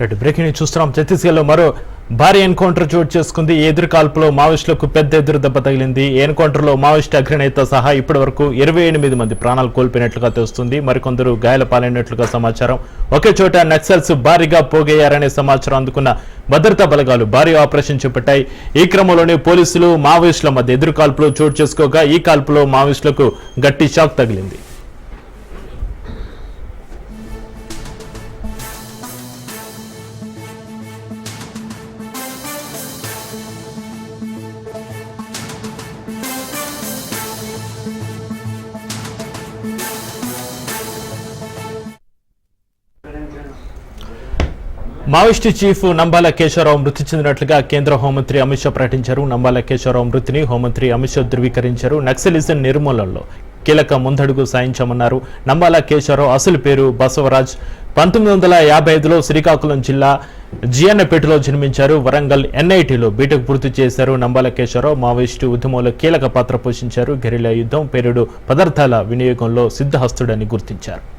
Right breaking చూస్తున్నాం. ఛత్తీస్గఢ్లో మరో భారీ ఎన్కౌంటర్ చోటు చేసుకుంది. ఎదురు కాల్పులో మావోయిస్టులకు పెద్ద ఎదురు దెబ్బ తగిలింది. ఎన్కౌంటర్లో మావోయిస్ట్ అగ్రనేత సహా ఇప్పటి వరకు ఇరవై ఎనిమిది మంది ప్రాణాలు కోల్పోయినట్లుగా తెలుస్తుంది. మరికొందరు గాయాల పాలైనట్లుగా సమాచారం. ఒకే చోట నక్సల్స్ భారీగా పోగయ్యారనే సమాచారం అందుకున్న భద్రతా బలగాలు భారీ ఆపరేషన్ చేపట్టాయి. ఈ క్రమంలోనే పోలీసులు మావోయిస్టుల మధ్య ఎదురు కాల్పులో చోటు చేసుకోగా ఈ కాల్పులో మావోయిస్టులకు గట్టి షాక్ తగిలింది. మావోయిస్టు చీఫ్ నంబాల కేశవరావు మృతి చెందినట్లుగా కేంద్ర హోంమంత్రి అమిత్ షా ప్రకటించారు. నంబాల కేశవరావు మృతిని హోంమంత్రి అమిత్ షా ధృవీకరించారు. నక్సలిజం నిర్మూలనలో కీలక ముందడుగు సాయించామన్నారు నంబాల కేశవరావు అసలు పేరు బసవరాజ్. పంతొమ్మిది వందల యాభై ఐదులో శ్రీకాకుళం జిల్లా జిఎన్పేటలో జన్మించారు. వరంగల్ ఎన్ఐటిలో బీటెక్ పూర్తి చేశారు. నంబాల కేశవరావు మావోయిస్టు ఉద్యమంలో కీలక పాత్ర పోషించారు. గెరిలా యుద్ధం పేరుడు పదార్థాల వినియోగంలో సిద్ధహస్తుడని గుర్తించారు.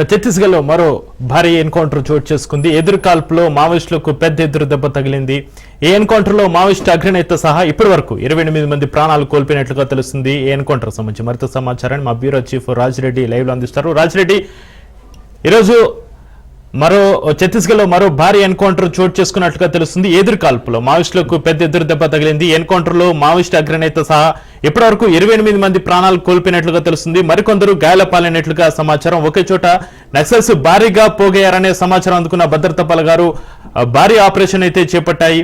ఛత్తీస్గఢ్లో మరో భారీ ఎన్కౌంటర్ చోటు చేసుకుంది. ఎదురు కాల్పులో మావోయిస్టులకు పెద్ద ఎదురు దెబ్బ తగిలింది. ఈ ఎన్కౌంటర్లో మావోయిస్టు అగ్రనేత సహా ఇప్పటి వరకు ఇరవై ఎనిమిది మంది ప్రాణాలు కోల్పోయినట్లుగా తెలుస్తుంది ఈ ఎన్కౌంటర్ సంబంధించి. మరింత సమాచారాన్ని మా బ్యూరో చీఫ్ రాజిరెడ్డి లైవ్లో అందిస్తారు. రాజిరెడ్డి ఈరోజు మరో ఛత్తీస్గఢ్లో మరో భారీ ఎన్కౌంటర్ చోటు చేసుకున్నట్లుగా తెలుస్తుంది. ఎదురు కాల్పులో మావోయిస్టులకు పెద్ద ఎదురు దెబ్బ తగిలింది. ఎన్కౌంటర్లో మావోయిస్ట్ అగ్రనేత సహా ఇప్పటివరకు ఇరవై ఎనిమిది మంది ప్రాణాలు కోల్పోయినట్లుగా తెలుస్తుంది. మరికొందరు గాయాలపాలైనట్లుగా సమాచారం. ఒకే చోట నక్సల్స్ భారీగా పోగయ్యారనే సమాచారం అందుకున్న భద్రతా బలగారు భారీ ఆపరేషన్ అయితే చేపట్టాయి.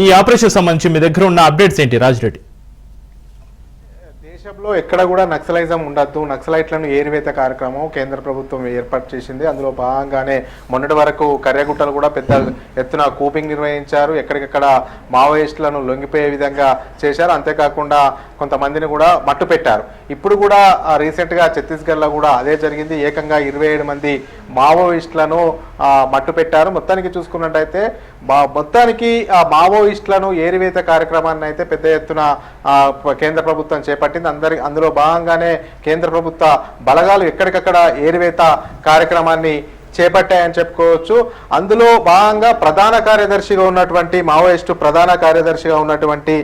ఈ ఆపరేషన్ సంబంధించి మీ దగ్గర ఉన్న అప్డేట్స్ ఏంటి? రాజిరెడ్డి. దేశంలో ఎక్కడ కూడా నక్సలైజం ఉండద్దు. నక్సలైట్లను ఏరివేత కార్యక్రమం కేంద్ర ప్రభుత్వం ఏర్పాటు చేసింది. అందులో భాగంగానే మొన్నటి వరకు కర్యగుట్టలు కూడా పెద్ద ఎత్తున కూపింగ్ నిర్వహించారు. ఎక్కడికెక్కడ మావోయిస్టులను లొంగిపోయే విధంగా చేశారు. అంతేకాకుండా కొంతమందిని కూడా మట్టు పెట్టారు. ఇప్పుడు కూడా రీసెంట్గా ఛత్తీస్గఢ్లో కూడా అదే జరిగింది. ఏకంగా ఇరవై ఏడు మంది మావోయిస్టులను మట్టు పెట్టారు. మొత్తానికి చూసుకున్నట్టయితే మొత్తానికి ఆ మావోయిస్టులను ఏరివేత కార్యక్రమాన్ని అయితే పెద్ద ఎత్తున కేంద్ర ప్రభుత్వం చేపట్టింది. అందరి అందులో భాగంగానే కేంద్ర ప్రభుత్వ బలగాలు ఎక్కడికక్కడ ఏరివేత కార్యక్రమాన్ని చేపట్టాయని చెప్పుకోవచ్చు. అందులో భాగంగా ప్రధాన కార్యదర్శిగా ఉన్నటువంటి మావోయిస్టు ప్రధాన కార్యదర్శిగా ఉన్నటువంటి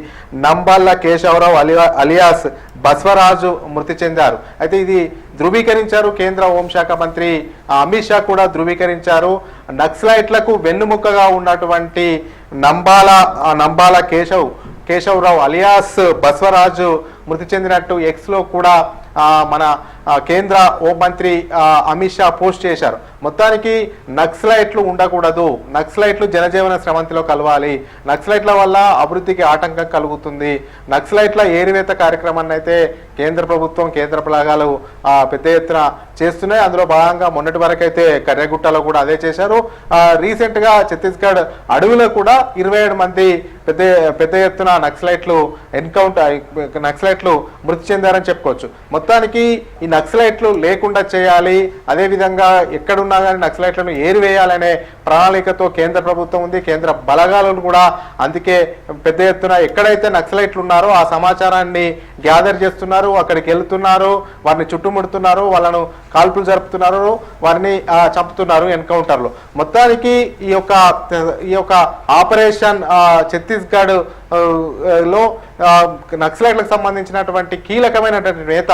నంబాల్ల కేశవరావు అలియా అలియాస్ బస్వరాజు మృతి చెందారు. అయితే ఇది ధృవీకరించారు కేంద్ర హోంశాఖ మంత్రి అమిత్ షా కూడా ధృవీకరించారు. నక్సలైట్లకు వెన్నుముక్కగా ఉన్నటువంటి నంబాల నంబాల కేశవ్ కేశవరావు అలియాస్ బస్వరాజు మృతి చెందినట్టు ఎక్స్లో కూడా మన కేంద్ర హోంమంత్రి అమిత్ షా పోస్ట్ చేశారు. మొత్తానికి నక్సలైట్లు ఉండకూడదు. నక్సలైట్లు జనజీవన స్రవంతిలో కలవాలి. నక్సలైట్ల వల్ల అభివృద్ధికి ఆటంకం కలుగుతుంది. నక్సలైట్ల ఏరివేత కార్యక్రమాన్ని అయితే కేంద్ర ప్రభుత్వం కేంద్ర బలగాలు పెద్ద ఎత్తున చేస్తున్నాయి. అందులో భాగంగా మొన్నటి వరకు అయితే కర్రగుట్టలో కూడా అదే చేశారు. రీసెంట్గా రీసెంట్గా ఛత్తీస్గఢ్ అడవిలో కూడా ఇరవై ఏడు మంది పెద్ద పెద్ద ఎత్తున నక్సలైట్లు ఎన్కౌంటర్ నక్సలైట్లు మృతి చెందారని చెప్పుకోవచ్చు. మొత్తానికి ఈ నక్సలైట్లు లేకుండా చేయాలి. అదేవిధంగా ఎక్కడున్నా కానీ నక్సలైట్లను ఏరివేయాలనే ప్రణాళికతో కేంద్ర ప్రభుత్వం ఉంది. కేంద్ర బలగాలను కూడా అందుకే పెద్ద ఎత్తున ఎక్కడైతే నక్సలైట్లు ఉన్నారో ఆ సమాచారాన్ని గ్యాదర్ చేస్తున్నారు. అక్కడికి వెళ్తున్నారు. వారిని చుట్టుముడుతున్నారు. వాళ్ళను కాల్పులు జరుపుతున్నారు. వారిని చంపుతున్నారు ఎన్కౌంటర్లో. మొత్తానికి ఈ యొక్క ఈ యొక్క ఆపరేషన్ ఛత్తీస్గఢ్ లో నక్సలైట్లకు సంబంధించినటువంటి కీలకమైనటువంటి నేత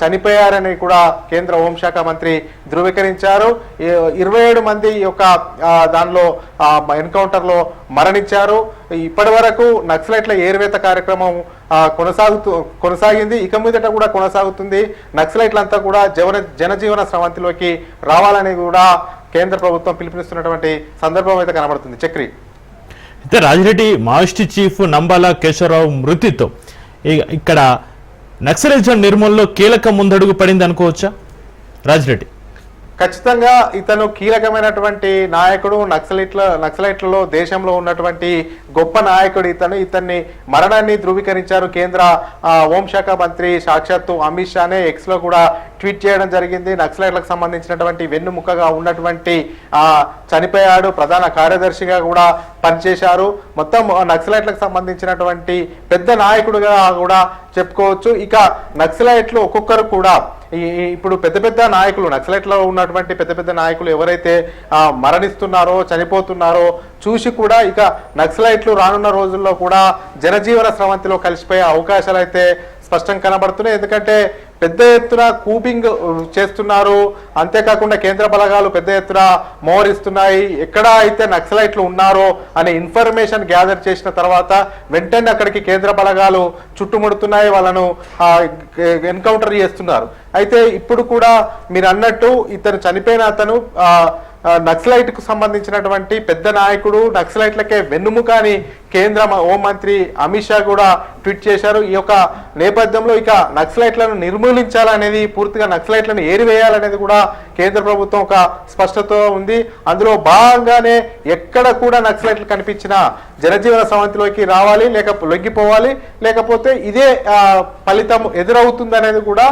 చనిపోయారని కూడా కేంద్ర హోంశాఖ మంత్రి ధృవీకరించారు. ఇరవై ఏడు మంది యొక్క దానిలో ఎన్కౌంటర్లో మరణించారు. ఇప్పటి వరకు నక్సలైట్ల ఏరువేత కార్యక్రమం కొనసాగుతూ కొనసాగింది. ఇక మీదట కూడా కొనసాగుతుంది. నక్సలైట్లంతా కూడా జవన జనజీవన స్రవంతిలోకి రావాలని కూడా కేంద్ర ప్రభుత్వం పిలుపునిస్తున్నటువంటి సందర్భం అయితే కనబడుతుంది. చక్రి. అయితే రాజిరెడ్డి మావోయిస్ట్ చీఫ్ నంబాల కేశవరావు మృతితో. ఇక్కడ నక్సలిజం నిర్మూలనలో కీలక ముందడుగు పడింది అనుకోవచ్చా? రాజిరెడ్డి. ఖచ్చితంగా ఇతను కీలకమైనటువంటి నాయకుడు నక్సలైట్ల నక్సలైట్లలో దేశంలో ఉన్నటువంటి గొప్ప నాయకుడు ఇతను. ఇతన్ని మరణాన్ని ధృవీకరించారు కేంద్ర హోంశాఖ మంత్రి సాక్షాత్తు అమిత్ షానే. ఎక్స్లో కూడా ట్వీట్ చేయడం జరిగింది. నక్సలైట్లకు సంబంధించినటువంటి వెన్నుముక్కగా ఉన్నటువంటి ఆ చనిపోయాడు. ప్రధాన కార్యదర్శిగా కూడా పనిచేశారు. మొత్తం నక్సలైట్లకు సంబంధించినటువంటి పెద్ద నాయకుడుగా కూడా చెప్పుకోవచ్చు. ఇక నక్సలైట్లు ఒక్కొక్కరు కూడా ఇప్పుడు పెద్ద పెద్ద నాయకులు నక్సలైట్లో ఉన్నటువంటి పెద్ద పెద్ద నాయకులు ఎవరైతే మరణిస్తున్నారో చనిపోతున్నారో చూసి కూడా ఇక నక్సలైట్లు రానున్న రోజుల్లో కూడా జనజీవన స్రవంతిలో కలిసిపోయే అవకాశాలు అయితే స్పష్టం కనబడుతున్నాయి. ఎందుకంటే పెద్ద ఎత్తున కూపింగ్ చేస్తున్నారు. అంతేకాకుండా కేంద్ర బలగాలు పెద్ద ఎత్తున మోహరిస్తున్నాయి. ఎక్కడ అయితే నక్సలైట్లు ఉన్నారో అనే ఇన్ఫర్మేషన్ గ్యాదర్ చేసిన తర్వాత వెంటనే అక్కడికి కేంద్ర బలగాలు చుట్టుముడుతున్నాయి. వాళ్ళను ఎన్కౌంటర్ చేస్తున్నారు. అయితే ఇప్పుడు కూడా మీరు అన్నట్టు ఇతను చనిపోయిన అతను నక్సలైట్కు సంబంధించినటువంటి పెద్ద నాయకుడు నక్సలైట్లకే వెన్నుముక అని కేంద్ర హోంమంత్రి అమిత్ షా కూడా ట్వీట్ చేశారు. ఈ యొక్క నేపథ్యంలో ఇక నక్సలైట్లను నిర్మూలించాలనేది పూర్తిగా నక్సలైట్లను ఏరివేయాలనేది కూడా కేంద్ర ప్రభుత్వం ఒక స్పష్టత ఉంది. అందులో భాగంగానే ఎక్కడ కూడా నక్సలైట్లు కనిపించినా జనజీవన సమంతిలోకి రావాలి లేక లొంగిపోవాలి. లేకపోతే ఇదే ఫలితం ఎదురవుతుంది అనేది కూడా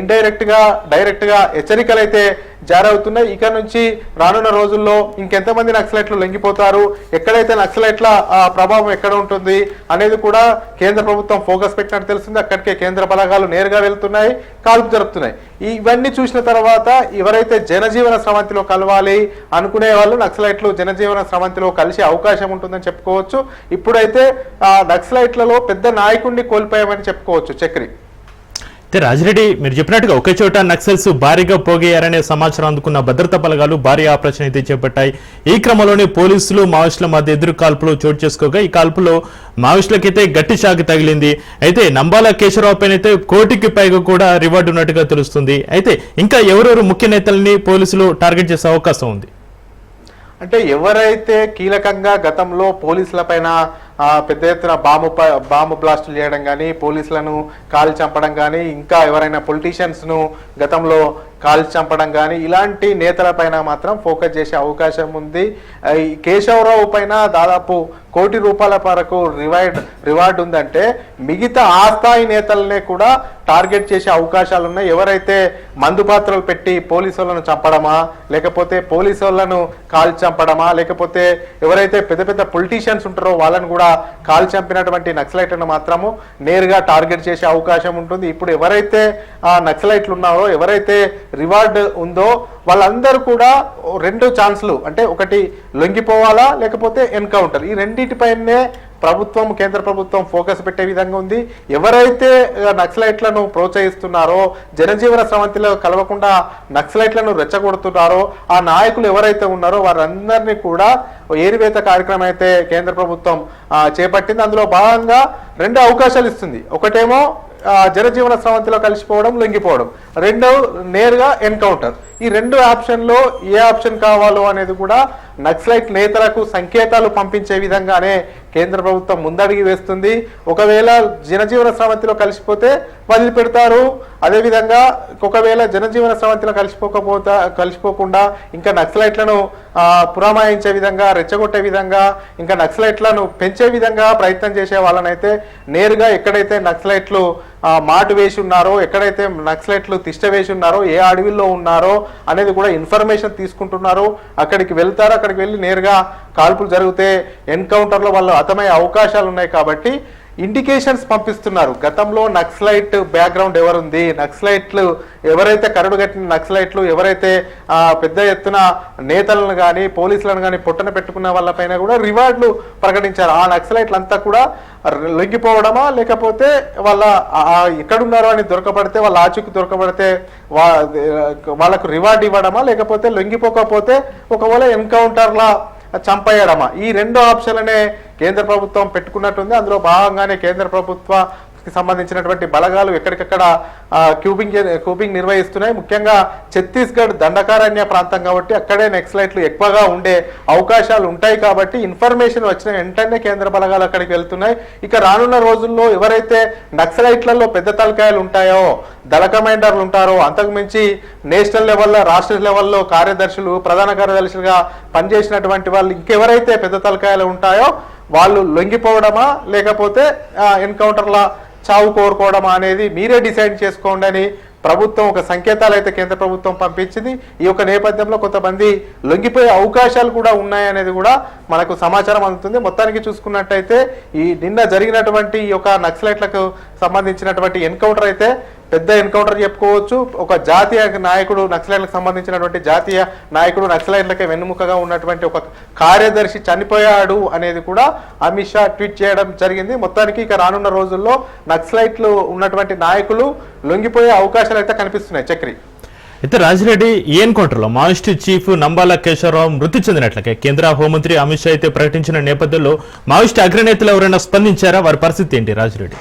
ఇండైరెక్ట్గా డైరెక్ట్గా హెచ్చరికలు అయితే జారవుతున్నాయి. ఇక నుంచి రానున్న రోజుల్లో ఇంకెంతమంది నక్సలైట్లు లొంగిపోతారు? ఎక్కడైతే నక్సలైట్ల ప్రభావం ఎక్కడ ఉంటుంది అనేది కూడా కేంద్ర ప్రభుత్వం ఫోకస్ పెట్టినట్టు తెలుస్తుంది అక్కడికే కేంద్ర బలగాలు నేరుగా వెళ్తున్నాయి కాల్పు జరుపుతున్నాయి. ఇవన్నీ చూసిన తర్వాత ఎవరైతే జనజీవన స్రవంతిలో కలవాలి అనుకునే వాళ్ళు నక్సలైట్లు జనజీవన స్రవంతిలో కలిసే అవకాశం ఉంటుందని చెప్పుకోవచ్చు. ఇప్పుడైతే ఆ, నక్సలైట్లలో పెద్ద నాయకుడిని కోల్పోయామని చెప్పుకోవచ్చు చక్రి. అయితే రాజిరెడ్డి మీరు చెప్పినట్టుగా ఒకే చోట నక్సల్స్ భారీగా పోగయ్యారనే సమాచారం అందుకున్న భద్రతా బలగాలు భారీ ఆపరేషన్ అయితే చేపట్టాయి. ఈ క్రమంలోనే పోలీసులు మావోయిస్టుల మధ్య ఎదురు కాల్పులు చోటు చేసుకోగా ఈ కాల్పులో మావోయిస్టులకైతే గట్టి షాక్ తగిలింది. అయితే నంబాల కేశవరావు పైన అయితే కోటికి పైగా కూడా రివార్డు ఉన్నట్టుగా తెలుస్తుంది. అయితే ఇంకా ఎవరెవరు ముఖ్య నేతల్ని పోలీసులు టార్గెట్ చేసే అవకాశం ఉంది? అంటే ఎవరైతే కీలకంగా గతంలో పోలీసుల పైన పెద్ద ఎత్తున బాంబు ప- బాంబు బ్లాస్టులు చేయడం కానీ పోలీసులను కాల్చి చంపడం కానీ ఇంకా ఎవరైనా పొలిటీషియన్స్ను గతంలో కాల్చి చంపడం కానీ ఇలాంటి నేతలపైన మాత్రం ఫోకస్ చేసే అవకాశం ఉంది. కేశవరావు పైన దాదాపు కోటి రూపాయల వరకు రివార్డ్ రివార్డ్ ఉందంటే మిగతా ఆ స్థాయి నేతలనే కూడా టార్గెట్ చేసే అవకాశాలు ఉన్నాయి. ఎవరైతే మందు పాత్రలు పెట్టి పోలీసు వాళ్ళను చంపడమా లేకపోతే పోలీసు వాళ్ళను కాల్ చంపడమా లేకపోతే ఎవరైతే పెద్ద పెద్ద పొలిటీషియన్స్ ఉంటారో వాళ్ళని కూడా కాల్ చంపినటువంటి నక్సలైట్లను మాత్రము నేరుగా టార్గెట్ చేసే అవకాశం ఉంటుంది. ఇప్పుడు ఎవరైతే ఆ నక్సలైట్లు ఉన్నారో ఎవరైతే రివార్డ్ ఉందో వాళ్ళందరూ కూడా రెండు ఛాన్స్లు. అంటే ఒకటి లొంగిపోవాలా లేకపోతే ఎన్కౌంటర్. ఈ రెండింటిపైనే ప్రభుత్వం కేంద్ర ప్రభుత్వం ఫోకస్ పెట్టే విధంగా ఉంది. ఎవరైతే నక్సలైట్లను ప్రోత్సహిస్తున్నారో జనజీవన స్రవంతిలో కలవకుండా నక్సలైట్లను రెచ్చగొడుతున్నారో ఆ నాయకులు ఎవరైతే ఉన్నారో వారందరినీ కూడా ఏరివేత కార్యక్రమం అయితే కేంద్ర ప్రభుత్వం చేపట్టింది. అందులో భాగంగా రెండు అవకాశాలు ఇస్తుంది. ఒకటేమో జనజీవన స్రవంతిలో కలిసిపోవడం లొంగిపోవడం. రెండవ నేరుగా ఎన్కౌంటర్. ఈ రెండు ఆప్షన్లో ఏ ఆప్షన్ కావాలో అనేది కూడా నక్సలైట్ నేతలకు సంకేతాలు పంపించే విధంగానే కేంద్ర ప్రభుత్వం ముందడిగి వేస్తుంది. ఒకవేళ జనజీవన స్రవంతిలో కలిసిపోతే వదిలిపెడతారు అదేవిధంగా ఒకవేళ జనజీవన స్రవంతిలో కలిసిపోకపోతా కలిసిపోకుండా ఇంకా నక్సలైట్లను పురామాయించే పురమాయించే విధంగా రెచ్చగొట్టే విధంగా ఇంకా నక్సలైట్లను పెంచే విధంగా ప్రయత్నం చేసే వాళ్ళనైతే నేరుగా ఎక్కడైతే నక్సలైట్లు మాటు వేసి ఉన్నారో ఎక్కడైతే నక్సలైట్లు తిష్ట వేసి ఉన్నారో ఏ అడవిలో ఉన్నారో అనేది కూడా ఇన్ఫర్మేషన్ తీసుకుంటున్నారు అక్కడికి వెళ్తారు. అక్కడికి వెళ్ళి నేరుగా కాల్పులు జరిగితే ఎన్కౌంటర్లో వాళ్ళు అతమయ్యే అవకాశాలు ఉన్నాయి కాబట్టి ఇండికేషన్స్ పంపిస్తున్నారు. గతంలో నక్సలైట్ బ్యాక్గ్రౌండ్ ఎవరుంది? నక్సలైట్లు ఎవరైతే కరడు కట్టిన నక్సలైట్లు ఎవరైతే పెద్ద ఎత్తున నేతలను కానీ పోలీసులను కానీ పొట్టన పెట్టుకున్న వాళ్ళపైన కూడా రివార్డులు ప్రకటించారు. ఆ నక్సలైట్లు అంతా కూడా లొంగిపోవడమా? లేకపోతే వాళ్ళ ఎక్కడున్నారో అని దొరకబడితే వాళ్ళ ఆచూకి దొరకబడితే వా వాళ్ళకు రివార్డ్ ఇవ్వడమా? లేకపోతే లొంగిపోకపోతే ఒకవేళ ఎన్కౌంటర్లా చంపేయడమా? ఈ రెండు ఆప్షన్లనే కేంద్ర ప్రభుత్వం పెట్టుకున్నట్టుంది. అందులో భాగంగానే కేంద్ర ప్రభుత్వ సంబంధించినటువంటి బలగాలు ఎక్కడికక్కడ క్యూబింగ్ చే- క్యూబింగ్ నిర్వహిస్తున్నాయి. ముఖ్యంగా ఛత్తీస్గఢ్ దండకారణ్య ప్రాంతం కాబట్టి అక్కడే నెక్స్లైట్లు ఎక్కువగా ఉండే అవకాశాలు ఉంటాయి కాబట్టి ఇన్ఫర్మేషన్ వచ్చిన వెంటనే కేంద్ర బలగాలు అక్కడికి వెళ్తున్నాయి. ఇక రానున్న రోజుల్లో ఎవరైతే నక్సలైట్లలో పెద్ద తలకాయలు ఉంటాయో దళ కమాండర్లు ఉంటారో అంతకుమించి నేషనల్ లెవెల్లో రాష్ట్ర లెవెల్లో కార్యదర్శులు ప్రధాన కార్యదర్శులుగా పనిచేసినటువంటి వాళ్ళు ఇంకెవరైతే పెద్ద తలకాయలు ఉంటాయో వాళ్ళు లొంగిపోవడమా లేకపోతే ఎన్కౌంటర్ల చావు కోరుకోవడమా అనేది మీరే డిసైడ్ చేసుకోండి అని ప్రభుత్వం ఒక సంకేతాలు అయితే కేంద్ర ప్రభుత్వం పంపించింది. ఈ యొక్క నేపథ్యంలో కొంతమంది లొంగిపోయే అవకాశాలు కూడా ఉన్నాయనేది కూడా మనకు సమాచారం అందుతుంది. మొత్తానికి చూసుకున్నట్టయితే ఈ నిన్న జరిగినటువంటి ఈ యొక్క నక్సలైట్లకు సంబంధించినటువంటి ఎన్కౌంటర్ అయితే పెద్ద ఎన్కౌంటర్ చెప్పుకోవచ్చు. ఒక జాతీయ నాయకుడు నక్సలైట్లకు సంబంధించినటువంటి జాతీయ నాయకుడు నక్సలైట్లకే వెన్నుముకగా ఉన్నటువంటి ఒక కార్యదర్శి చనిపోయాడు అనేది కూడా అమిత్ షా ట్వీట్ చేయడం జరిగింది. మొత్తానికి ఇక రానున్న రోజుల్లో నక్సలైట్లు ఉన్నటువంటి నాయకులు లొంగిపోయే అవకాశాలు అయితే కనిపిస్తున్నాయి. చక్రి. అయితే రాజిరెడ్డి ఈ ఎన్కౌంటర్లో మావోయిస్టు చీఫ్ నంబాల కేశవరావు మృతి చెందినట్లకే కేంద్ర హోంమంత్రి అమిత్ షా అయితే ప్రకటించిన నేపథ్యంలో మావోయిస్టు అగ్రనేతలు ఎవరైనా స్పందించారా? వారి పరిస్థితి ఏంటి రాజిరెడ్డి?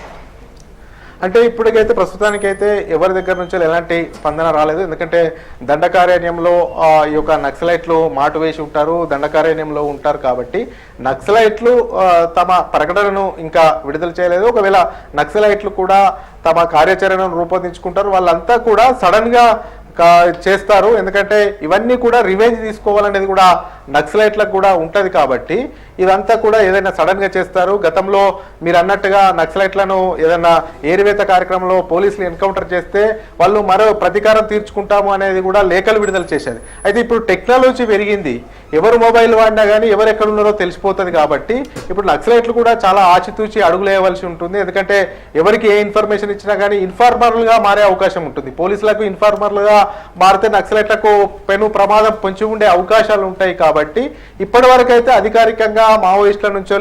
అంటే ఇప్పటికైతే ప్రస్తుతానికైతే ఎవరి దగ్గర నుంచి ఎలాంటి స్పందన రాలేదు. ఎందుకంటే దండకారణ్యంలో ఈ యొక్క నక్సలైట్లు మాటు వేసి ఉంటారు దండకారణ్యంలో ఉంటారు కాబట్టి నక్సలైట్లు తమ ప్రకటనను ఇంకా విడుదల చేయలేదు. ఒకవేళ నక్సలైట్లు కూడా తమ కార్యాచరణను రూపొందించుకుంటారు వాళ్ళంతా కూడా సడన్గా కా- చేస్తారు. ఎందుకంటే ఇవన్నీ కూడా రివెంజ్ తీసుకోవాలనేది కూడా నక్సలైట్లకు కూడా ఉంటుంది కాబట్టి ఇదంతా కూడా ఏదైనా సడన్గా చేస్తారు. గతంలో మీరు అన్నట్టుగా నక్సలైట్లను ఏదైనా ఏరివేత కార్యక్రమంలో పోలీసులు ఎన్కౌంటర్ చేస్తే వాళ్ళు మరో ప్రతీకారం తీర్చుకుంటాము అనేది కూడా లేఖలు విడుదల చేసేది అయితే ఇప్పుడు టెక్నాలజీ పెరిగింది. ఎవరు మొబైల్ వాడినా కానీ ఎవరు ఎక్కడున్నారో తెలిసిపోతుంది కాబట్టి ఇప్పుడు నక్సలైట్లు కూడా చాలా ఆచితూచి అడుగులేయవలసి ఉంటుంది. ఎందుకంటే ఎవరికి ఏ ఇన్ఫర్మేషన్ ఇచ్చినా కానీ ఇన్ఫార్మర్లుగా మారే అవకాశం ఉంటుంది. పోలీసులకు ఇన్ఫార్మర్లుగా మారితే నక్సలైట్లకు పెను ప్రమాదం పొంచి ఉండే అవకాశాలు ఉంటాయి కాబట్టి కాబట్టి ఇప్పటివరకైతే అయితే అధికారికంగా మావోయిస్టుల నుంచి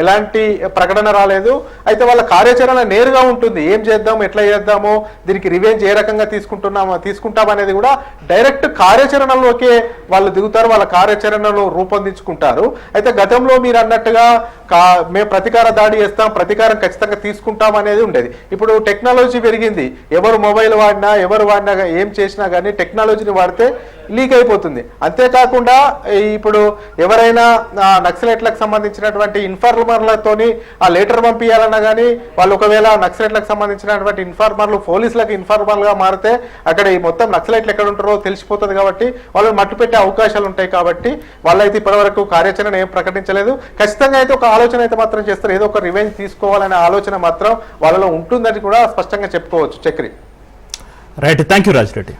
ఎలాంటి ప్రకటన రాలేదు. అయితే వాళ్ళ కార్యాచరణ నేరుగా ఉంటుంది. ఏం చేద్దాం ఎట్లా చేద్దాము దీనికి రివెంజ్ ఏ రకంగా తీసుకుంటున్నామో తీసుకుంటాం అనేది కూడా డైరెక్ట్ కార్యాచరణలోకే వాళ్ళు దిగుతారు వాళ్ళ కార్యాచరణను రూపొందించుకుంటారు. అయితే గతంలో మీరు అన్నట్టుగా కా మేము ప్రతీకార దాడి చేస్తాం ప్రతీకారం ఖచ్చితంగా తీసుకుంటాం అనేది ఉండేది. ఇప్పుడు టెక్నాలజీ పెరిగింది. ఎవరు మొబైల్ వాడినా ఎవరు వాడినా ఏం చేసినా కానీ టెక్నాలజీని వాడితే లీక్ అయిపోతుంది. అంతేకాకుండా ఈ ఇప్పుడు ఎవరైనా ఆ, నక్సలైట్లకు సంబంధించినటువంటి ఇన్ఫార్మర్లతోని ఆ లెటర్ పంపించాలన్నా కానీ వాళ్ళు ఒకవేళ నక్సలైట్లకు సంబంధించినటువంటి ఇన్ఫార్మర్లు పోలీసులకు ఇన్ఫార్మర్గా మారితే అక్కడ ఈ మొత్తం నక్సలైట్లు ఎక్కడ ఉంటారో తెలిసిపోతుంది కాబట్టి వాళ్ళని మట్టు పెట్టే అవకాశాలు ఉంటాయి కాబట్టి వాళ్ళైతే ఇప్పటివరకు కార్యాచరణ ఏం ప్రకటించలేదు. ఖచ్చితంగా అయితే ఒక ఆలోచన అయితే మాత్రం చేస్తారు. ఏదో ఒక రివెంజ్ తీసుకోవాలనే ఆలోచన మాత్రం వాళ్ళలో ఉంటుందని కూడా స్పష్టంగా చెప్పుకోవచ్చు. Chakri. Right thank you Raji Reddy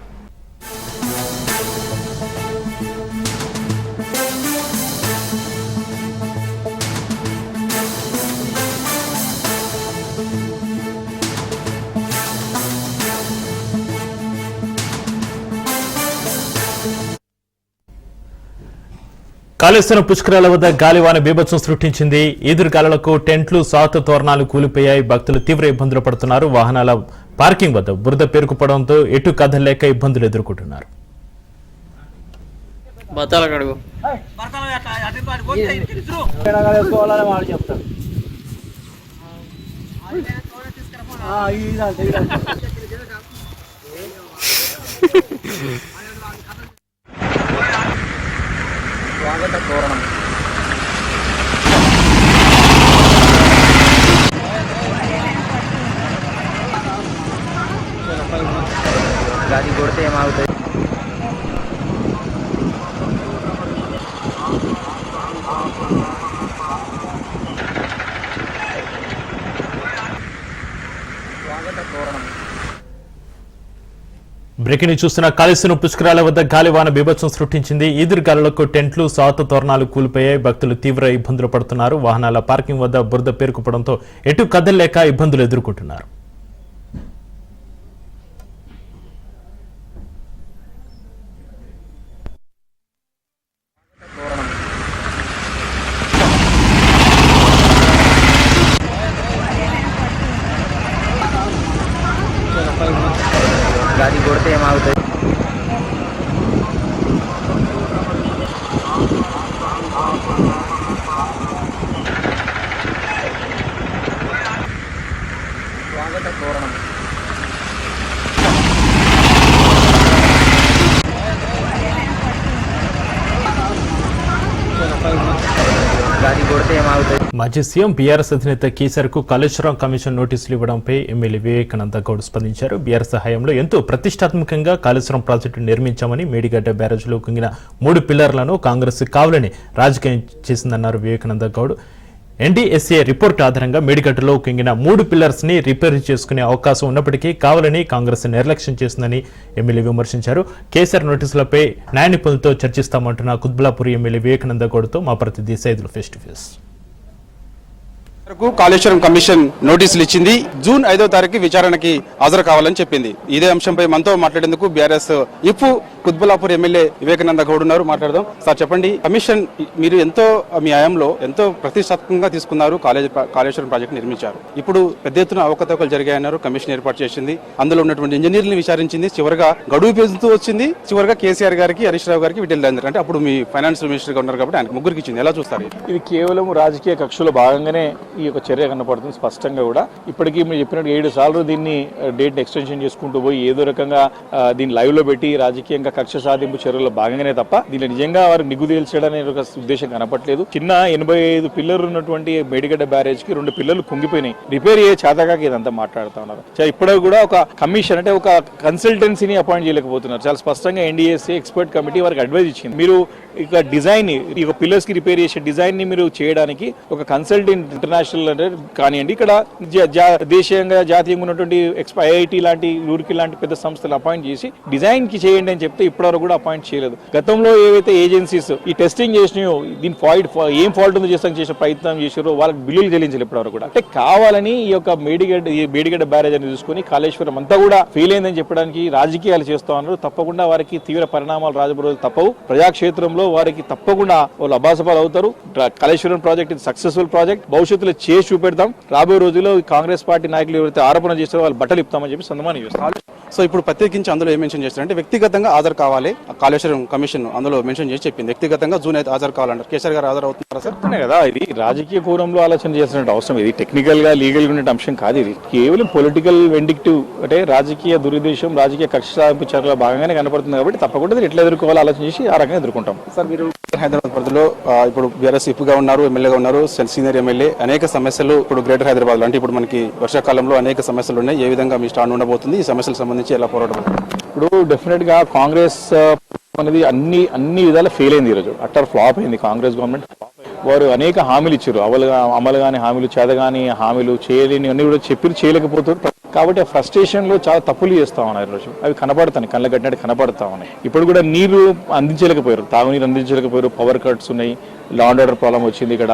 Kaleshwaram పుష్కరాల వద్ద గాలివాన బీభత్సం సృష్టించింది. ఈదురుగాలులకు టెంట్లు సాతు తోరణాలు కూలిపోయాయి. భక్తులు తీవ్ర ఇబ్బందులు పడుతున్నారు. వాహనాల పార్కింగ్ వద్ద బురద పేరుకుపోవడంతో ఎటు కదలేక ఇబ్బందులు ఎదుర్కొంటున్నారు. Gak digorte ya mau breaking చూస్తున్న కాళేశ్వరం పుష్కరాల వద్ద గాలివాన బీభత్సం సృష్టించింది. ఈదురుగాలులకు టెంట్లు సాత తోరణాలు కూలిపోయాయి. భక్తులు తీవ్ర ఇబ్బందులు పడుతున్నారు. వాహనాల పార్కింగ్ వద్ద బురద పేరుకుపోవడంతో ఎటు కదలలేక ఇబ్బందులు ఎదుర్కొంటున్నారు. మాజీ సీఎం బీఆర్ఎస్ అధినేత కేసీఆర్కు కాళేశ్వరం కమిషన్ నోటీసులు ఇవ్వడంపై ఎమ్మెల్యే వివేకానంద గౌడ్ స్పందించారు. బీఆర్ఎస్ సహాయంలో ఎంతో ప్రతిష్టాత్మకంగా కాళేశ్వరం ప్రాజెక్టు నిర్మించామని మేడిగడ్డ బ్యారేజ్లో కుంగిన మూడు పిల్లర్లను కాంగ్రెస్ కావాలని రాజకీయం చేసిందన్నారు వివేకానంద గౌడ్. ఎన్డీఎస్ఏ రిపోర్ట్ ఆధారంగా మేడిగడ్డలో కుంగిన మూడు పిల్లర్స్ని రిపేర్ చేసుకునే అవకాశం ఉన్నప్పటికీ కావాలని కాంగ్రెస్ నిర్లక్ష్యం చేసిందని ఎమ్మెల్యే విమర్శించారు. కేసీఆర్ నోటీసులపై న్యాయ నిపుణులతో చర్చిస్తామంటున్న కుద్బలాపూర్ ఎమ్మెల్యే వివేకానంద గౌడ్తో మా ప్రతినిధి Saidulu face to face. Kaleshwaram commission నోటీసులు ఇచ్చింది. జూన్ ఐదో తారీఖు విచారణకి హాజరు కావాలని చెప్పింది. ఇదే అంశంపై మనతో మాట్లాడేందుకు బీఆర్ఎస్ ఇప్పు కుత్బులాపూర్ ఎమ్మెల్యే వివేకానంద గౌడ్ ఉన్నారు. మాట్లాడదాం. సార్ చెప్పండి. కమిషన్ మీరు ఎంతో మీ హయాంలో ఎంతో ప్రతిష్టాత్మకంగా తీసుకున్నారు. కాలేజ్ కాళేశ్వరం ప్రాజెక్ట్ నిర్మించారు. ఇప్పుడు పెద్ద ఎత్తున అవకతవకలు జరిగాయన్నారు. కమిషన్ ఏర్పాటు చేసింది. అందులో ఉన్నటువంటి ఇంజనీర్లను విచారించింది. చివరిగా గడువు పెంచుతూ వచ్చింది. చివరిగా కేసీఆర్ గారికి హరీష్ రావు గారికి వీటిల్ అంటే అప్పుడు మీ ఫైనాన్స్ మినిస్టర్గా ఉన్నారు కాబట్టి ఆయన ముగ్గురికి ఇచ్చింది. ఎలా చూస్తారు? ఇది కేవలం రాజకీయ కక్షలో భాగంగానే ఈ యొక్క చర్య కనపడుతుంది స్పష్టంగా కూడా. ఇప్పటికీ మీరు చెప్పినట్టు ఏడు సార్లు దీన్ని డేట్ ఎక్స్టెన్షన్ చేసుకుంటూ పోయి ఏదో రకంగా దీన్ని లైవ్లో పెట్టి రాజకీయంగా కక్ష సాధింపు చర్యల్లో భాగంగానే తప్ప దీన్ని నిజంగా వారు నిగ్గు తేల్చడం ఒక ఉద్దేశం కనపట్లేదు చిన్న ఎనభై ఐదు పిల్లలు ఉన్నటువంటి మేడిగడ్డ బ్యారేజ్కి రెండు పిల్లలు కుంగిపోయినాయి. రిపేర్ అయ్యే చేతకాక ఇదంతా మాట్లాడుతా ఉన్నారు. చా- కూడా ఒక కమిషన్ అంటే ఒక కన్సల్టెన్సీని అపాయింట్ చేయలేకపోతున్నారు. చాలా స్పష్టంగా ఎన్డీఎస్సీ ఎక్స్పర్ట్ కమిటీ వారికి అడ్వైజ్ ఇచ్చింది. మీరు ఇక డిజైన్ ఈ పిల్లర్స్కి రిపేర్ చేసే డిజైన్ని మీరు చేయడానికి ఒక కన్సల్టెంట్ ఇంటర్నేషనల్ అంటే కానివ్వండి ఇక్కడ జా- దేశీయంగా జాతీయంగా ఉన్నటువంటి ఎక్స్ప ఐఐటి లాంటి ఊరికి లాంటి పెద్ద సంస్థలు అపాయింట్ చేసి డిజైన్కి చేయండి అని చెప్తే ఇప్పటివరకు కూడా అపాయింట్ చేయలేదు. గతంలో ఏవైతే ఏజెన్సీస్ ఈ టెస్టింగ్ చేసినాయో దీని ఫాల్ట్ ఏం ఫాల్ట్ ఉందో చేస్తాం చేసే ప్రయత్నం చేసారో వాళ్ళకి బిల్లులు చెల్లించలేదు ఇప్పటివరకు కూడా. అంటే కావాలని ఈ యొక్క మేడిగడ్డ ఈ మేడిగడ్డ బ్యారేజ్ అని చూసుకొని కాళేశ్వరం అంతా కూడా ఫెయిల్ అయిందని చెప్పడానికి రాజకీయాలు చేస్తా ఉన్నారు. తప్పకుండా వారికి తీవ్ర పరిణామాలు రాజబోదు తప్పవు. ప్రజాక్షేత్రంలో వారికి తప్పకుండా వాళ్ళు అబాసపాలు అవుతారు కాళేశ్వరం ప్రాజెక్ట్ ఇది సక్సెస్ఫుల్ ప్రాజెక్ట్ భవిష్యత్తులో చేసి చూపెడతాం రాబోయే రోజుల్లో కాంగ్రెస్ పార్టీ నాయకులు ఎవరైతే ఆరోపణ చేస్తారో వాళ్ళు బట్టలు ఇస్తామని చెప్పి సందమానం చేస్తారు. సో ఇప్పుడు ప్రత్యేకించి అందులో ఏం మెన్షన్ చేస్తారంటే వ్యక్తిగతంగా హాజరు కావాలి. కాళేశ్వరం కమిషన్ అందులో మెన్షన్ చేసి చెప్పింది. వ్యక్తిగతంగా జూన్ అయితే హాజరు కావాలంటారు. కేసీఆర్ గారు హాజరు అవుతున్నారా సార్? కదా ఇది రాజకీయ కోణంలో ఆలోచన చేసిన అవసరం. ఇది టెక్నికల్గా లీగల్గా ఉండే అంశం కాదు ఇది. కేవలం పొలిటికల్ వెండిక్టివ్ అంటే రాజకీయ దురుద్దేశం రాజకీయ కక్ష సాధింపు చర్యలో భాగంగానే కనపడుతుంది కాబట్టి తప్పకుండా ఎట్లా ఎదుర్కోవాలో ఆలోచన చేసి ఆ రకంగా ఎదుర్కొంటాం. సార్ మీరు హైదరాబాద్ పరిధిలో ఇప్పుడు బీఆర్ఎస్ ఇప్పుగా ఉన్నారు ఎమ్మెల్యేగా ఉన్నారు సెల్ సీనియర్ ఎమ్మెల్యే అనేక సమస్యలు ఇప్పుడు గ్రేటర్ హైదరాబాద్ అంటే ఇప్పుడు మనకి వర్షాకాలంలో అనేక సమస్యలు ఉన్నాయి. ఏ విధంగా మీ స్టాండ్ ఉండబోతుంది? ఈ సమస్యలకు సంబంధించి ఎలా పోరాటం ఇప్పుడు డెఫినెట్గా కాంగ్రెస్ అనేది అన్ని అన్ని విధాలు ఫెయిల్ అయింది ఈరోజు. అట్టర్ ఫ్లాప్ అయింది కాంగ్రెస్ గవర్నమెంట్ వారు అనేక హామీలు ఇచ్చారు. అమలు అమలు కానీ హామీలు చేదగాని హామీలు చేయలేని అన్ని కూడా చెప్పి చేయలేకపోతారు కాబట్టి ఆ ఫ్రస్ట్రేషన్లో చాలా తప్పులు చేస్తా ఉన్నారు ఈరోజు. అవి కనపడుతున్నాయి కళ్ళ కట్టినట్టు కనపడతా ఉన్నాయి. ఇప్పుడు కూడా నీరు అందించలేకపోయారు. తాగునీరు అందించలేకపోయారు. పవర్ కట్స్ ఉన్నాయి. లాండ్ ఆర్డర్ ప్రాబ్లం వచ్చింది ఇక్కడ.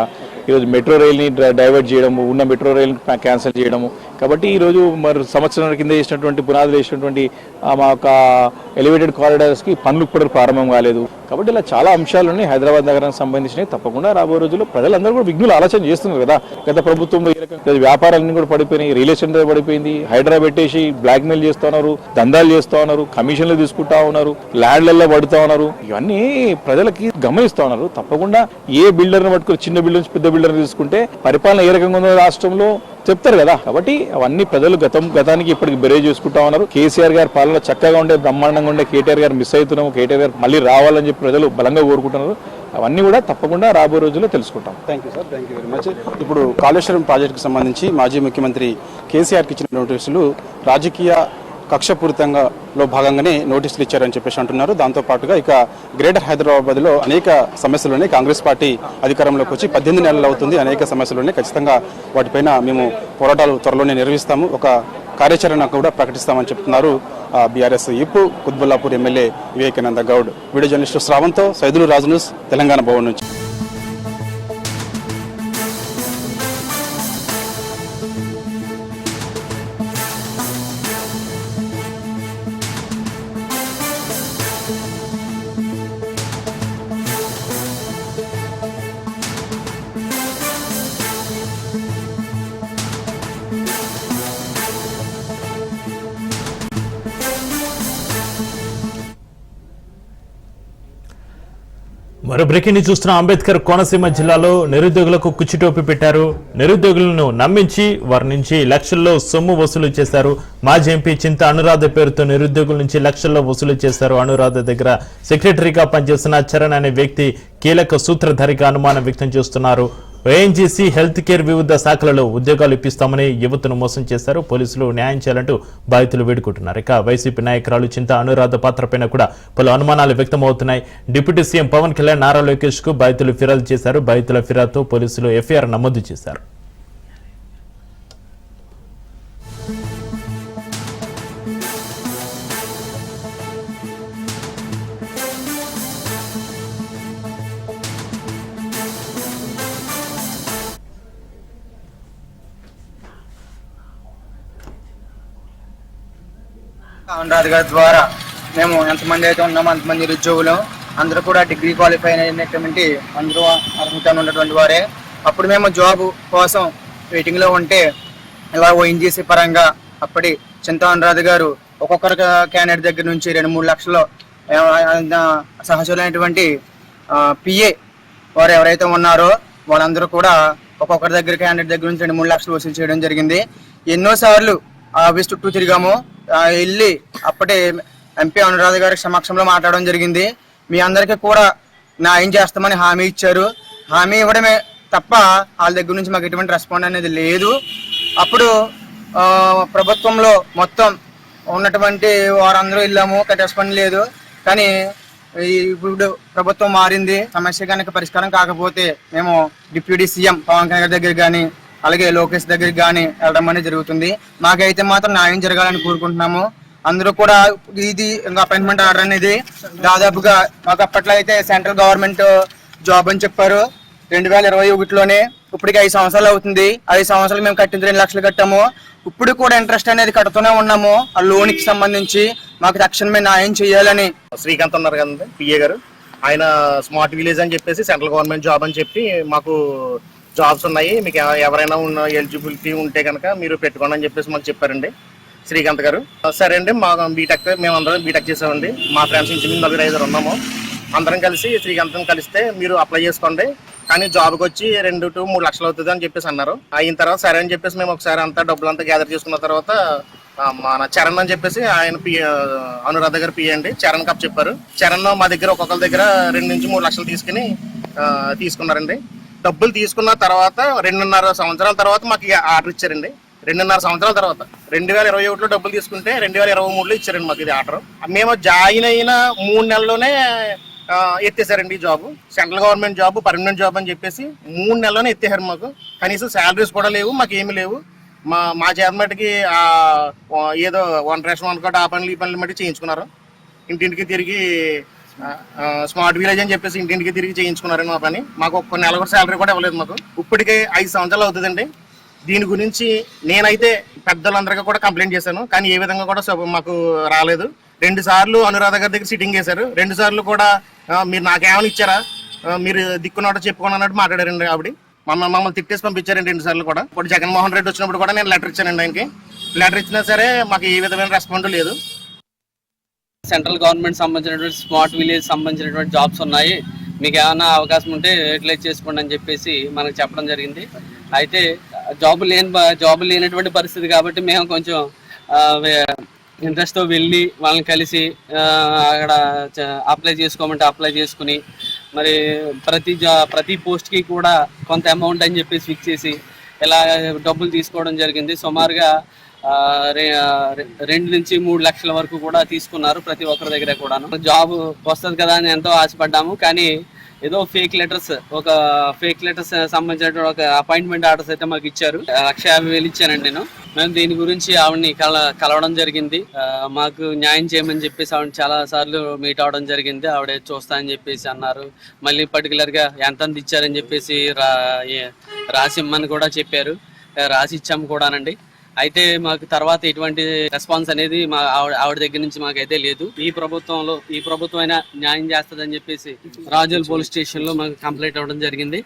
ఈరోజు మెట్రో రైల్ని డైవర్ట్ చేయడము ఉన్న మెట్రో రైల్ క్యాన్సిల్ చేయడము కాబట్టి ఈరోజు మరి సంవత్సరాల కింద చేసినటువంటి పునాదులు వేసినటువంటి మా యొక్క ఎలివేటెడ్ కారిడార్స్కి పనులు కూడా ప్రారంభం కాలేదు. కాబట్టి ఇలా చాలా అంశాలు ఉన్నాయి హైదరాబాద్ నగరానికి సంబంధించినవి. తప్పకుండా రాబోయే రోజుల్లో ప్రజలందరూ కూడా విఘ్నులు ఆలోచన చేస్తున్నారు కదా. గత ప్రభుత్వంలో వ్యాపారాలన్నీ కూడా పడిపోయినాయి. రియల్ ఎస్టేట్ పడిపోయింది. హైడ్రా పెట్టేసి బ్లాక్ మెయిల్ ఉన్నారు. దందాలు చేస్తూ ఉన్నారు. కమిషన్లు తీసుకుంటా ఉన్నారు. ల్యాండ్లలో పడుతూ ఉన్నారు. ఇవన్నీ ప్రజలకి గమనిస్తూ ఉన్నారు. తప్పకుండా ఏ బిల్డర్ని పట్టుకుని చిన్న బిల్డర్ నుంచి పెద్ద బిల్డర్ తీసుకుంటే పరిపాలన ఏ రకంగా ఉందో రాష్ట్రంలో చెప్తారు కదా. కాబట్టి అవన్నీ ప్రజలు గతం గతానికి ఇప్పటికి బెరే చేసుకుంటా ఉన్నారు. కేసీఆర్ గారి పాలన చక్కగా ఉండే బ్రహ్మాండంగా ఉండే కేటీఆర్ గారు మిస్ అవుతున్నాము కేటీఆర్ గారు మళ్ళీ రావాలని చెప్పి ప్రజలు బలంగా కోరుకుంటున్నారు. అవన్నీ కూడా తప్పకుండా రాబోయే రోజుల్లో తెలుసుకుంటాం. Thank you sir thank you very much ఇప్పుడు కాళేశ్వరం ప్రాజెక్టుకు సంబంధించి మాజీ ముఖ్యమంత్రి కేసీఆర్కి ఇచ్చిన నోటీసులు రాజకీయ కక్షపూరితంగా లో భాగంగానే నోటీసులు ఇచ్చారని చెప్పేసి అంటున్నారు. దాంతో పాటుగా ఇక గ్రేటర్ హైదరాబాద్లో అనేక సమస్యలు ఉన్నాయి కాంగ్రెస్ పార్టీ అధికారంలోకి వచ్చి పద్దెనిమిది నెలలు అవుతుంది. అనేక సమస్యలున్నాయి. ఖచ్చితంగా వాటిపైన మేము పోరాటాలు త్వరలోనే నిర్వహిస్తాము. ఒక కార్యాచరణ కూడా ప్రకటిస్తామని చెప్తున్నారు బీఆర్ఎస్ ఇప్పు Quthbullapur MLA Vivekananda Goud. Video journalist శ్రావంతో. Saidulu Raju news Telangana Bhavan నుంచి. బ్రేకింగ్ న్యూస్ చూస్తున్న అంబేద్కర్ కోనసీమ జిల్లాలో నిరుద్యోగులకు కుచ్చిటోపి పెట్టారు. నిరుద్యోగులను నమ్మించి వారి నుంచి లక్షల్లో సొమ్ము వసూలు చేశారు. మాజీ ఎంపీ చింత అనురాధ పేరుతో నిరుద్యోగుల నుంచి లక్షల్లో వసూలు చేశారు అనురాధ దగ్గర. సెక్రటరీగా పనిచేస్తున్న చరణ్ అనే వ్యక్తి కీలక సూత్రధారిగా అనుమానం వ్యక్తం చేస్తున్నారు. ఓఎన్జీసీ హెల్త్ కేర్ వివిధ శాఖలలో ఉద్యోగాలు ఇప్పిస్తామని యువతను మోసం చేశారు. పోలీసులు న్యాయం చేయాలంటూ బాధితులు వేడుకుంటున్నారు. ఇక వైసీపీ నాయకురాలు చింత అనురాధ పాత్రపైన కూడా పలు అనుమానాలు వ్యక్తమవుతున్నాయి. డిప్యూటీ సీఎం పవన్ కళ్యాణ్ నారా లోకేష్కు బాధితులు ఫిర్యాదు చేశారు. బాధితుల ఫిర్యాదుతో పోలీసులు ఎఫ్ఐఆర్ నమోదు చేశారు. అనురాధ్ గారి ద్వారా మేము ఎంతమంది అయితే ఉన్నామో అంతమంది నిరుద్యోగులు అందరూ కూడా డిగ్రీ క్వాలిఫై అయినటువంటి అందరూ అర్హత ఉన్నటువంటి వారే. అప్పుడు మేము జాబ్ కోసం వెయిటింగ్లో ఉంటే ఇలా ఓఎన్జీసీ పరంగా అప్పటి చింతా అనురాధ్ గారు ఒక్కొక్కరు క్యాండిడేట్ దగ్గర నుంచి రెండు మూడు లక్షలు సహచరులైనటువంటి పిఏ వారు ఎవరైతే ఉన్నారో వాళ్ళందరూ కూడా ఒక్కొక్కరి దగ్గర క్యాండిడేట్ దగ్గర నుంచి రెండు మూడు లక్షలు వసూలు చేయడం జరిగింది. ఎన్నోసార్లు ఆఫీస్ చుట్టూ తిరిగాము. వెళ్ళి అప్పటి ఎంపీ అనురాధ గారి సమక్షంలో మాట్లాడడం జరిగింది. మీ అందరికీ కూడా న్యాయం చేస్తామని హామీ ఇచ్చారు. హామీ ఇవ్వడమే తప్ప వాళ్ళ దగ్గర నుంచి మాకు ఎటువంటి రెస్పాండ్ అనేది లేదు. అప్పుడు ప్రభుత్వంలో మొత్తం ఉన్నటువంటి వారందరూ వెళ్ళాము. రెస్పాండ్ లేదు. కానీ ఇప్పుడు ప్రభుత్వం మారింది. సమస్య కనుక పరిష్కారం కాకపోతే మేము డిప్యూటీ సీఎం పవన్ కళ్యాణ్ గారి దగ్గర కానీ అలాగే లోకేష్ దగ్గరికి కానీ వెళ్ళడం అనేది జరుగుతుంది. మాకైతే మాత్రం న్యాయం జరగాలని కోరుకుంటున్నాము. అందరూ కూడా ఇది ఇంకా అపాయింట్మెంట్ ఆర్డర్ అనేది దాదాపుగా మాకు అప్పట్లో అయితే సెంట్రల్ గవర్నమెంట్ జాబ్ అని చెప్పారు. రెండు వేల ఇరవై ఒకటిలోనే ఇప్పటికి ఐదు సంవత్సరాలు అవుతుంది. ఐదు సంవత్సరాలు మేము కట్టింది రెండు లక్షలు కట్టాము. ఇప్పుడు కూడా ఇంట్రెస్ట్ అనేది కడుతూనే ఉన్నాము. ఆ లోన్కి సంబంధించి మాకు తక్షణమే న్యాయం చేయాలని. శ్రీకాంత్ ఉన్నారు కదండి పిఏ గారు. ఆయన స్మార్ట్ విలేజ్ అని చెప్పేసి సెంట్రల్ గవర్నమెంట్ జాబ్ అని చెప్పి మాకు జాబ్స్ ఉన్నాయి. మీకు ఎవరైనా ఉన్న ఎలిజిబిలిటీ ఉంటే కనుక మీరు పెట్టుకోండి అని చెప్పేసి మాకు చెప్పారండి. శ్రీకాంత్ గారు. సరే అండి మా బీటెక్ మేము అందరం బీటెక్ చేసామండి. మా ఫ్రెండ్స్ నుంచి నలుగురు ఐదుగురు ఉన్నాము. అందరం కలిసి శ్రీకాంతం కలిస్తే మీరు అప్లై చేసుకోండి. కానీ జాబ్కి వచ్చి రెండు టు మూడు లక్షలు అవుతుంది అని చెప్పేసి అన్నారు. అయిన తర్వాత సరే అని చెప్పేసి మేము ఒకసారి అంతా డబ్బులు అంతా గ్యాదర్ చేసుకున్న తర్వాత మన చరణ్ అని చెప్పేసి ఆయన పి అనురాధ గారు పిఏ అండి. చరణ్ కప్ చెప్పారు. చరణ్ మా దగ్గర ఒక్కొక్కరి దగ్గర రెండు నుంచి మూడు లక్షలు తీసుకుని తీసుకున్నారండి. డబ్బులు తీసుకున్న తర్వాత రెండున్నర సంవత్సరాల తర్వాత మాకు ఈ ఆర్డర్ ఇచ్చారండి. రెండున్నర సంవత్సరాల తర్వాత. రెండు వేల ఇరవై ఒకటిలో డబ్బులు తీసుకుంటే రెండు వేల ఇరవై మూడులో ఇచ్చారండి మాకు ఇది ఆర్డర్. మేము జాయిన్ అయిన మూడు నెలల్లోనే ఎత్తేసారండి ఈ job. Central government job permanent job అని చెప్పేసి మూడు నెలల్లోనే ఎత్తేసారు మాకు. కనీసం శాలరీస్ కూడా లేవు మాకు ఏమీ లేవు. మా మా చేతమటికి ఏదో వన్ రేషన్ వన్ కోట్ ఆ పనులు ఈ పనులు మట్టి చేయించుకున్నారు. ఇంటింటికి తిరిగి స్మార్ట్ విలేజ్ అని చెప్పేసి ఇంటింటికి తిరిగి చేయించుకున్నారండి మా పని. మాకు ఒక్క నెల కూడా శాలరీ కూడా ఇవ్వలేదు మాకు. ఇప్పటికే ఐదు సంవత్సరాలు అవుతుందండి. దీని గురించి నేనైతే పెద్దలందరికీ కూడా కంప్లైంట్ చేశాను కానీ ఏ విధంగా కూడా మాకు రాలేదు. రెండు సార్లు అనురాధ గారి దగ్గర సిట్టింగ్ చేశారు. రెండు సార్లు కూడా మీరు నాకేమైనా ఇచ్చారా? మీరు దిక్కునట్టు చెప్పుకోను అన్నట్టు మాట్లాడారండి ఆవిడ. మమ్మల్ని మమ్మల్ని తిట్టేసి పంపించారండి రెండు సార్లు కూడా. ఇప్పుడు జగన్మోహన్ రెడ్డి వచ్చినప్పుడు కూడా నేను లెటర్ ఇచ్చానండి ఆయనకి. లెటర్ ఇచ్చినా సరే మాకు ఏ విధమైన రెస్పాండ్ లేదు. సెంట్రల్ గవర్నమెంట్ సంబంధించినటువంటి స్మార్ట్ విలేజ్ సంబంధించినటువంటి జాబ్స్ ఉన్నాయి. మీకు ఏమైనా అవకాశం ఉంటే యూటిలైజ్ చేసుకోండి అని చెప్పేసి మనకు చెప్పడం జరిగింది. అయితే జాబ్ లేని జాబ్ లేనటువంటి పరిస్థితి కాబట్టి మేము కొంచెం ఇంట్రెస్ట్తో వెళ్ళి వాళ్ళని కలిసి అక్కడ అప్లై చేసుకోమంటే అప్లై చేసుకుని మరి ప్రతి జా ప్రతి పోస్ట్కి కూడా కొంత అమౌంట్ అని చెప్పేసి ఫిక్స్ చేసి ఇలా డబ్బులు తీసుకోవడం జరిగింది. సుమారుగా రెండు నుంచి మూడు లక్షల వరకు కూడా తీసుకున్నారు ప్రతి ఒక్కరి దగ్గర కూడా జాబ్ వస్తుంది కదా అని ఎంతో ఆశపడ్డాము కానీ ఏదో ఫేక్ లెటర్స్ ఒక ఫేక్ లెటర్స్ సంబంధించిన ఒక అపాయింట్మెంట్ ఆర్డర్స్ అయితే మాకు ఇచ్చారు. లక్ష యాభై వేలు ఇచ్చానండి నేను. మేము దీని గురించి ఆవిడని కల కలవడం జరిగింది. మాకు న్యాయం చేయమని చెప్పేసి ఆవిడ చాలా సార్లు మీట్ అవడం జరిగింది. ఆవిడ చూస్తా అని చెప్పేసి అన్నారు. మళ్ళీ పర్టికులర్గా ఎంత ఇచ్చారని చెప్పేసి రా రాసిమ్మని కూడా చెప్పారు. రాసి ఇచ్చాము కూడానండి. అయితే మాకు తర్వాత ఎటువంటి రెస్పాన్స్ అనేది మా ఆవిడ ఆవిడ దగ్గర నుంచి మాకైతే లేదు. ఈ ప్రభుత్వంలో ఈ ప్రభుత్వం అయినా న్యాయం చేస్తుందని చెప్పేసి రాజుల పోలీస్ స్టేషన్లో మాకు కంప్లైంట్ అవ్వడం జరిగింది.